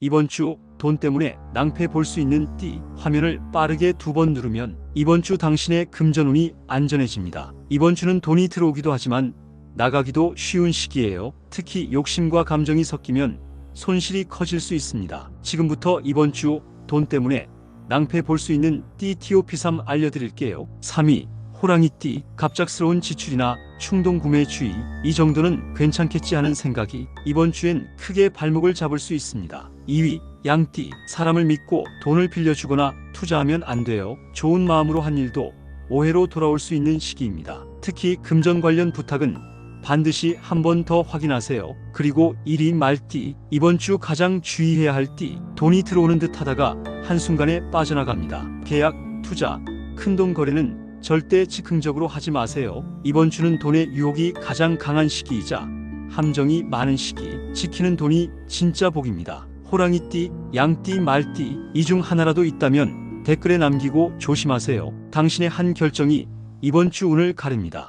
이번 주 돈 때문에 낭패 볼 수 있는 띠 화면을 빠르게 두 번 누르면 이번 주 당신의 금전운이 안전해집니다. 이번 주는 돈이 들어오기도 하지만 나가기도 쉬운 시기예요. 특히 욕심과 감정이 섞이면 손실이 커질 수 있습니다. 지금부터 이번 주 돈 때문에 낭패 볼 수 있는 띠 TOP3 알려드릴게요. 3위 호랑이띠 갑작스러운 지출이나 충동 구매 주의 이 정도는 괜찮겠지 하는 생각이 이번 주엔 크게 발목을 잡을 수 있습니다. 2위 양띠 사람을 믿고 돈을 빌려주거나 투자하면 안 돼요. 좋은 마음으로 한 일도 오해로 돌아올 수 있는 시기입니다. 특히 금전 관련 부탁은 반드시 한 번 더 확인하세요. 그리고 1위 말띠 이번 주 가장 주의해야 할 띠 돈이 들어오는 듯 하다가 한순간에 빠져나갑니다. 계약, 투자, 큰돈 거래는 절대 즉흥적으로 하지 마세요. 이번 주는 돈의 유혹이 가장 강한 시기이자 함정이 많은 시기. 지키는 돈이 진짜 복입니다. 호랑이띠, 양띠, 말띠 이 중 하나라도 있다면 댓글에 남기고 조심하세요. 당신의 한 결정이 이번 주 운을 가릅니다.